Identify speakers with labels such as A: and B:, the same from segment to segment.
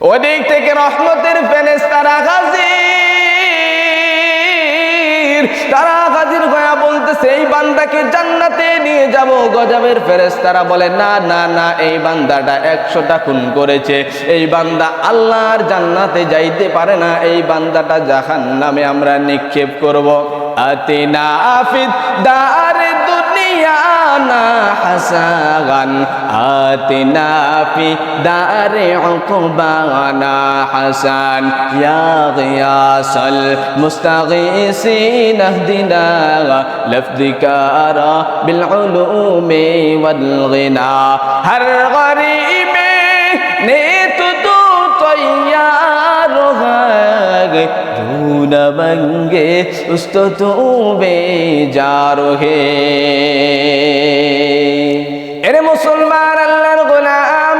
A: ওদিক থেকে রহমতের ফেনেস তারা হাজির। তারা হাজির হয়ে বলতেছে, এই বান্দাকে জান্নাতে নিয়ে যাব। গজাবের ফেরেস তারা বলে, না না না, এই বান্দাটা একশোটা খুন করেছে। এই বান্দা আল্লাহর জান্নাতে যাইতে পারে না। এই বান্দাটা জাহান নামে আমরা নিক্ষেপ করব। আতিনা আফিদ দারে لنا حسنا آتنا في دار عقبانا حسان. يا غياس المستغيثين اهدنا لفظك أرى بالعلوم والغنى. هر غريب نيت تو ढूंढ मंगे उस तो तू बेजार है এরে মুসলমান আল্লাহর গোলাম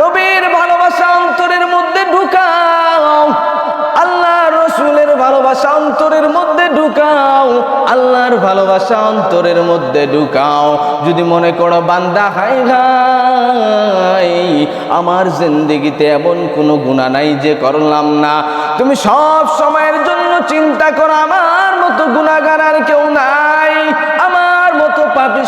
A: নবীর ভালোবাসা অন্তরের মধ্যে ঢুকাও আল্লাহ রসুলের ভালোবাসা অন্তরের মধ্যে ঢুকাও আল্লাহর ভালোবাসা অন্তরের মধ্যে ঢুকাও যদি মনে করো বান্দা হাই ঘাই আমার জিন্দিগিতে এমন কোনো গুণা নাই যে করলাম না তুমি সব সময়ের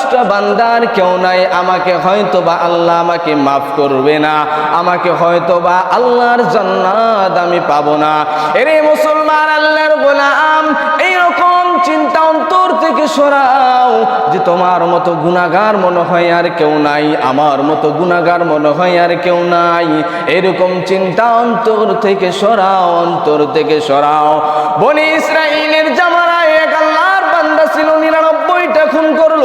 A: পাপিষ্ট বান্দার কেউ নাই, আমাকে হয়তো বা আল্লাহ আমাকে মাফ করবে না, আমাকে হয়তো বা আল্লাহর জান্নাত আমি পাবো না। এরে মুসলমান আল্লাহর গোলাম, এইরকম চিন্তা অন্তর থেকে সরাও যে তোমার মতো গুণাগার মনে হয় আর কেউ নাই, আমার মতো গুণাগার মনে হয় আর কেউ নাই। এরকম চিন্তা অন্তর থেকে সরাও, অন্তর থেকে সরাও। বনি ইসরাইলের জামানায় এক আল্লাহর বান্দা ছিল, নিরানব্বইটা খুন করল।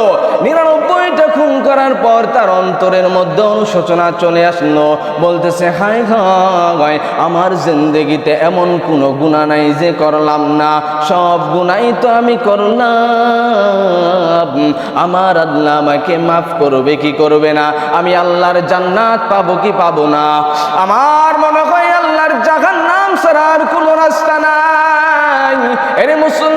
A: করার পর তার অন্তরের মধ্যে অনুশোচনা চলে আসলো। বলতেছে হাই হায় আমার জিন্দগিতে এমন কোনো গুণা নাই যে করলাম না। সব গুণাই তো আমি করলাম। আমার আল্লাহ আমাকে মাফ করবে, কি করবে না? আমি আল্লাহর জান্নাত পাবো কি পাবো না? আমার মনে হয় আল্লাহর জাহান নাম সারার কোনো রাস্তা নাই। এরে মুসলমান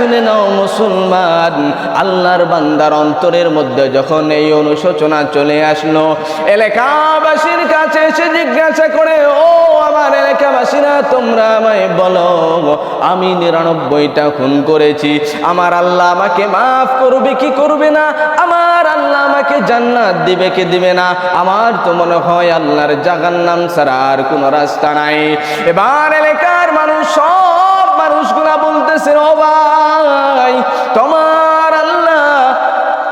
A: শুনে নাও মুসলমান, আল্লাহর বান্দার অন্তরের মধ্যে যখন এই অনুশোচনা চলে আসলো, এলাকাবাসীর কাছে এসে জিজ্ঞাসা করে, ও আমার এলাকাবাসীরা, তোমরা আমায় বলো, আমি নিরানব্বইটা খুন করেছি, আমার আল্লাহ আমাকে মাফ করবে কি করবে না? আমার আল্লাহ আমাকে জান্নাত দিবে কি দিবে না? আমার তো মনে হয় আল্লাহর জাগান নাম ছাড়া আর কোনো রাস্তা নাই। এবার এলাকার মানুষ সব মানুষগুলা বলতেছে ও ভাই তোমার আল্লাহ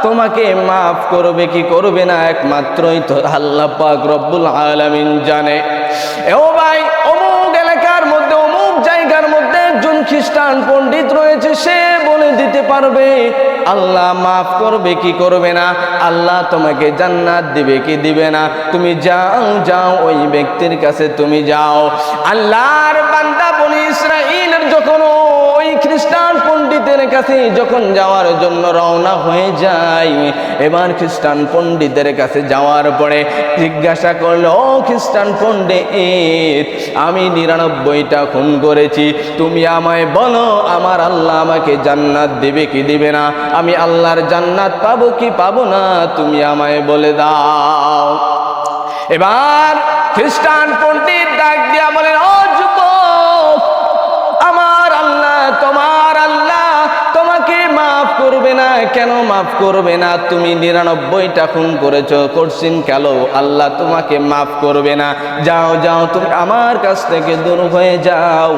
A: তোমাকে মাফ করবে, কি করবে না? একমাত্রই তো আল্লাহ পাক রব্বুল আলামিন জানে। ও ভাই, অমুক এলাকার মধ্যে, অমুক জায়গার মধ্যে একজন খ্রিস্টান পণ্ডিত রয়েছে, সে বলে দিতে পারবে আল্লাহ মাফ করবে, কি করবে না? আল্লাহ তোমাকে জান্নাত দিবে, কি দিবে না? তুমি যাও যাও, ওই ব্যক্তির কাছে তুমি যাও। আল্লাহর বান্দা বলি ইসরাইলের যখন ওই খ্রিস্টান পণ্ডিতের কাছে যখন যাওয়ার জন্য রওনা হয়ে যায়, এবার খ্রিস্টান পণ্ডিতের কাছে যাওয়ার পরে জিজ্ঞাসা করল, ও খ্রিস্টান পণ্ডিত, আমি নিরানব্বইটা খুন করেছি। তুমি আমায় বলো, আমার আল্লাহ আমাকে জান্নাত দিবে, কি দিবে না? আমি আল্লাহর জান্নাত পাবো কি পাবো না, তুমি আমায় বলে দাও। এবার খ্রিস্টান পণ্ডিত ডাক দিয়া বলেন, ও আমার আল্লাহ, তোমার আল্লাহ তোমাকে মাফ করবে না, কেন মাফ করবে না? তুমি নিরানব্বইটা খুন করেছ, করছেন কেন? আল্লাহ তোমাকে মাফ করবে না। যাও যাও, তুমি আমার কাছ থেকে দূর হয়ে যাও।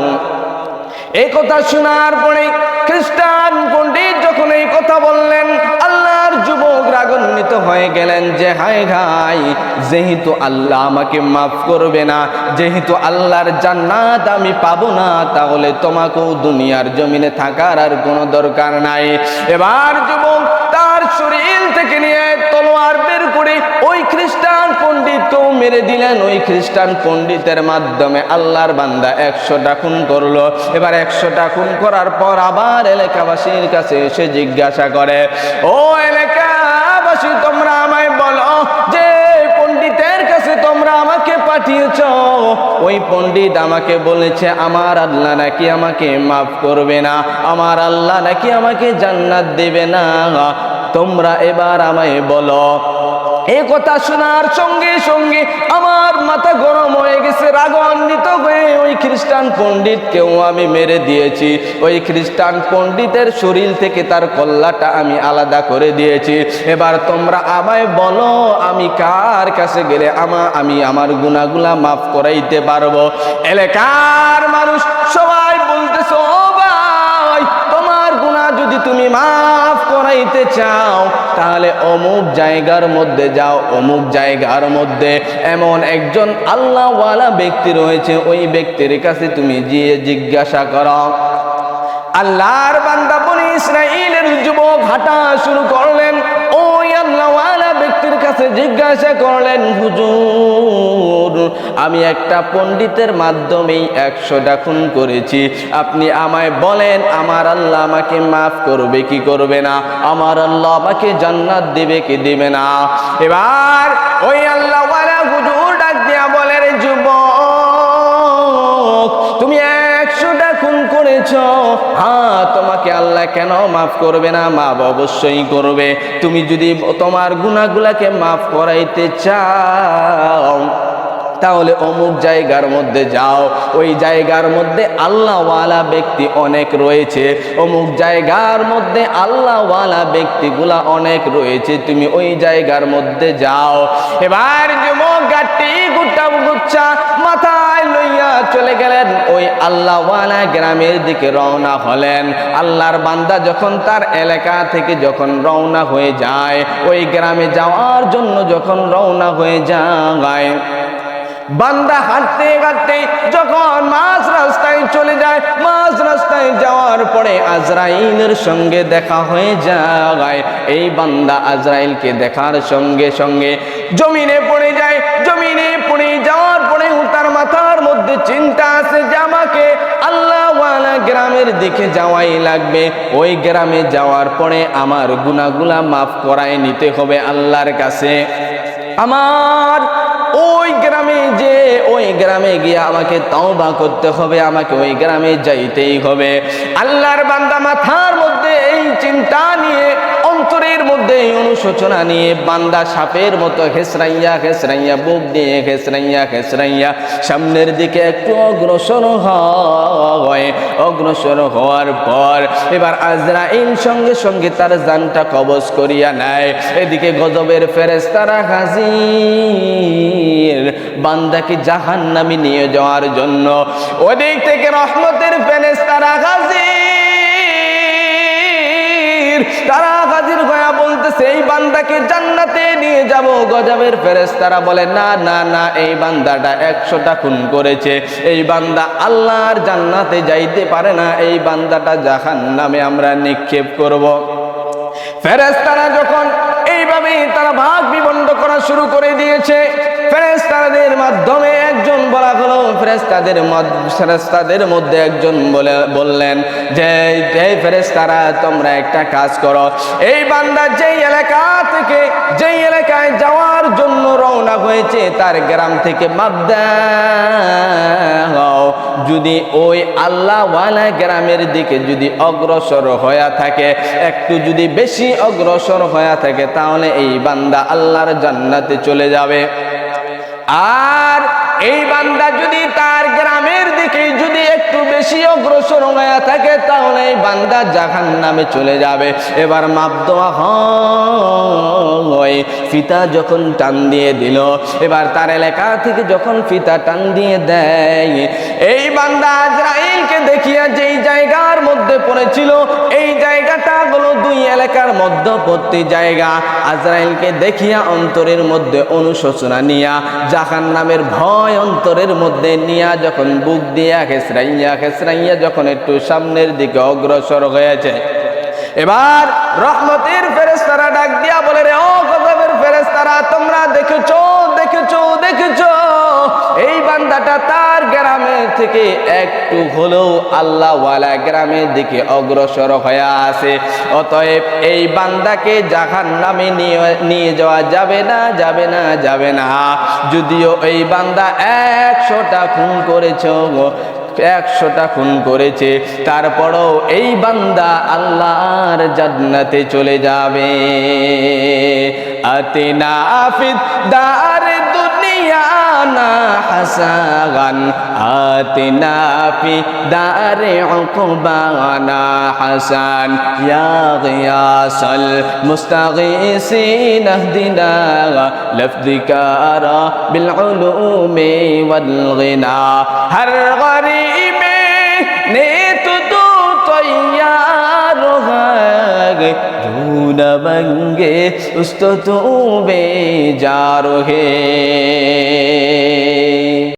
A: এই কথা শোনার পরে খ্রিস্টান পণ্ডিত যখন এই কথা বললেন, আল্লাহর যুবক রাগান্বিত হয়ে গেলেন যে, হায় ঘাই যেহেতু আল্লাহ আমাকে মাফ করবে না, যেহেতু আল্লাহর জান্নাত আমি পাবো না, তাহলে তোমাকেও দুনিয়ার জমিনে থাকার আর কোনো দরকার নাই। এবার যুবক তার শরীর থেকে নিয়ে তলোয়ার বের করে খ্রিস্টান পণ্ডিতকেও মেরে দিলেন, ওই খ্রিস্টান পণ্ডিতের মাধ্যমে আল্লাহর বান্দা একশোটা খুন করল। এবার একশোটা খুন করার পর আবার এলাকাবাসীর কাছে এসে জিজ্ঞাসা করে, ও এলাকাবাসী, তোমরা আমায় বলো যে পণ্ডিতের কাছে তোমরা আমাকে পাঠিয়েছ? ওই পণ্ডিত আমাকে বলেছে, আমার আল্লাহ নাকি আমাকে মাফ করবে না, আমার আল্লাহ নাকি আমাকে জান্নাত দেবে না। তোমরা এবার আমায় বলো এ কথা শোনার সঙ্গে সঙ্গে আমার মাথা গরম হয়ে গেছে, রাগান্বিত হয়ে ওই খ্রিস্টান পণ্ডিতকেও আমি মেরে দিয়েছি। ওই খ্রিস্টান পণ্ডিতের শরীর থেকে তার কল্লাটা আমি আলাদা করে দিয়েছি। এবার তোমরা আমায় বলো, আমি কার কাছে গেলে আমা, আমি আমার গুণাগুলা মাফ করাইতে পারব? এলাকার মানুষ সবাই বলতেছে ভাই, তোমার গুনাহ যদি তুমি মাফ করাইতে চাও, তাহলে অমুক জায়গার মধ্যে যাও, অমুক জায়গার মধ্যে। এমন একজন আল্লাহওয়ালা ব্যক্তি রয়েছে, ওই ব্যক্তির কাছে তুমি গিয়ে জিজ্ঞাসা করো। আল্লাহর বান্দা বনি ইসরাইলের যুবক হাঁটা শুরু করলেন ওই ব্যক্তির কাছে জিজ্ঞাসা করলেন, হুজুর, আমি একটা পণ্ডিতের মাধ্যমেই একশোটা খুন করেছি। আপনি আমায় বলেন, আমার আল্লাহ আমাকে মাফ করবে, কি করবে না? আমার আল্লাহ আমাকে জান্নাত দেবে, কি দেবে না? এবার ওই আল্লাহওয়ালা করেছ হ্যাঁ তোমাকে আল্লাহ কেন মাফ করবে না? মাফ অবশ্যই করবে। তুমি যদি তোমার গুণাগুলাকে মাফ করাইতে চাও তাহলে অমুক জায়গার মধ্যে যাও, ওই জায়গার মধ্যে আল্লাহওয়ালা ব্যক্তি অনেক রয়েছে, অমুক জায়গার মধ্যে আল্লাহওয়ালা ব্যক্তিগুলা অনেক রয়েছে, তুমি ওই জায়গার মধ্যে যাও। এবার মাথায় লইয়া চলে গেলেন, ওই আল্লাহওয়ালা গ্রামের দিকে রওনা হলেন। আল্লাহর বান্দা যখন তার এলাকা থেকে যখন রওনা হয়ে যায়, ওই গ্রামে যাওয়ার জন্য যখন রওনা হয়ে যায় বান্দা হাঁটতে হাঁটতে যখন মাঝ রাস্তায় চলে যায়, মাঝ রাস্তায় যাওয়ার পরে আজরাইলের সঙ্গে দেখা হয়ে যায়। এই বান্দা আজরাইলকে দেখার সঙ্গে সঙ্গে জমিনে পড়ে যায়। জমিনে পড়ে যাওয়ার পরে তার মাথার মধ্যে চিন্তা আছে যে আমাকে আল্লাহওয়ালা গ্রামের দিকে যাওয়াই লাগবে। ওই গ্রামে যাওয়ার পরে আমার গুনাগুলা মাফ করায় নিতে হবে আল্লাহর কাছে। আমার ওই গ্রামে যে, ওই গ্রামে গিয়ে আমাকে তওবা করতে হবে, আমাকে ওই গ্রামে যাইতেই হবে। আল্লাহর বান্দা মাথার মধ্যে এই চিন্তা নিয়ে অন্তরের মধ্যে অনুশোচনা নিয়ে বান্দা সাপের মতো খেসরাইয়া খেসরাইয়া বুক দিয়ে খেসরাইয়া খেসরাইয়া সামনের দিকে একটু অগ্রসর হয়। অগ্রসর হওয়ার পর এবার আজরাইল সঙ্গে সঙ্গে তার জানটা কবজ করিয়া নেয়। এদিকে গজবের ফেরেস্তারা হাজির। বান্দাকে জাহান নামি নিয়ে যাওয়ার জন্য ওদিক থেকে রহমতের ফেরেস্তারা হাজির। তারা হাজির হয়ে বলতেছে এই বান্দাকে জান্নাতে নিয়ে যাব। গজাবের ফেরেস্তারা বলে, না না না, এই বান্দাটা একশোটা খুন করেছে। এই বান্দা আল্লাহর জান্নাতে যাইতে পারে না। এই বান্দাটা জাহান নামে আমরা নিক্ষেপ করব। ফেরেস্তারা যখন এইভাবেই তারা ভাগ বিবন্ধ করা শুরু করে দিয়েছে ফেরেস্তারাদের মাধ্যমে বলা হলো ফেরেস্তাদের ফেরেস্তাদের মধ্যে একজন বলে, বললেন, যে যে ফেরেস্তারা তোমরা একটা কাজ করো। এই বান্দা যেই এলাকা থেকে, যেই এলাকায় যাওয়ার জন্য রওনা হয়েছে, তার গ্রাম থেকে মাপ দাও। যদি ওই আল্লাহওয়ালা গ্রামের দিকে যদি অগ্রসর হয়ে থাকে, একটু যদি বেশি অগ্রসর হয়ে থাকে, তাহলে এই বান্দা আল্লাহর জান্নাতে চলে যাবে। আর এই বান্দা যদি তার গ্রামের দিকে যদি একটু বেশি অগ্রসর হয়ে থাকে, তাহলে এই বান্দা জাহান নামে চলে যাবে। এবার মাপ দেওয়া হয়, ফিতা যখন টান দিয়ে দিল, এবার তার এলাকা থেকে যখন ফিতা টান দিয়ে দেয়, এই বান্দা আজরাইলকে দেখিয়া যেই জায়গার মধ্যে পড়েছিল, এই জায়গাটা দুই এলাকার মধ্যবর্তী জায়গা আজরাইলকে দেখিয়া অন্তরের মধ্যে অনুশোচনা নিয়া জাহান নামের ভয় অন্তরের মধ্যে নিয়া যখন বুক দিয়া খেসরাইয়া খেসরাইয়া যখন একটু সামনের দিকে অগ্রসর হয়েছে। এবার রহমতের ফেরেস্তারা ডাক দিয়া বলে, রে ও গজবের ফেরেস্তারা তোমরা দেখেছ দেখেছ দেখেছ, এই বান্দাটা থেকে একটু হলেও আল্লাহওয়ালা গ্রামের দিকে অগ্রসর হয়ে আছে অতএব এই বান্দাকে জাহান নামে নিয়ে যাওয়া যাবে না যাবে না যাবে না। যদিও এই বান্দা একশোটা খুন করেছ একশোটা খুন করেছে। তারপরও এই বান্দা আল্লাহর জান্নাতে চলে যাবে। আতিনা ফিদ দার لنا حساغا آتنا في دار عقبانا حسان يا غياث المستغيثين اهدنا لفظك أرى بالعلوم والغنى. هل غريب दबंगे उस तो तू बेजार है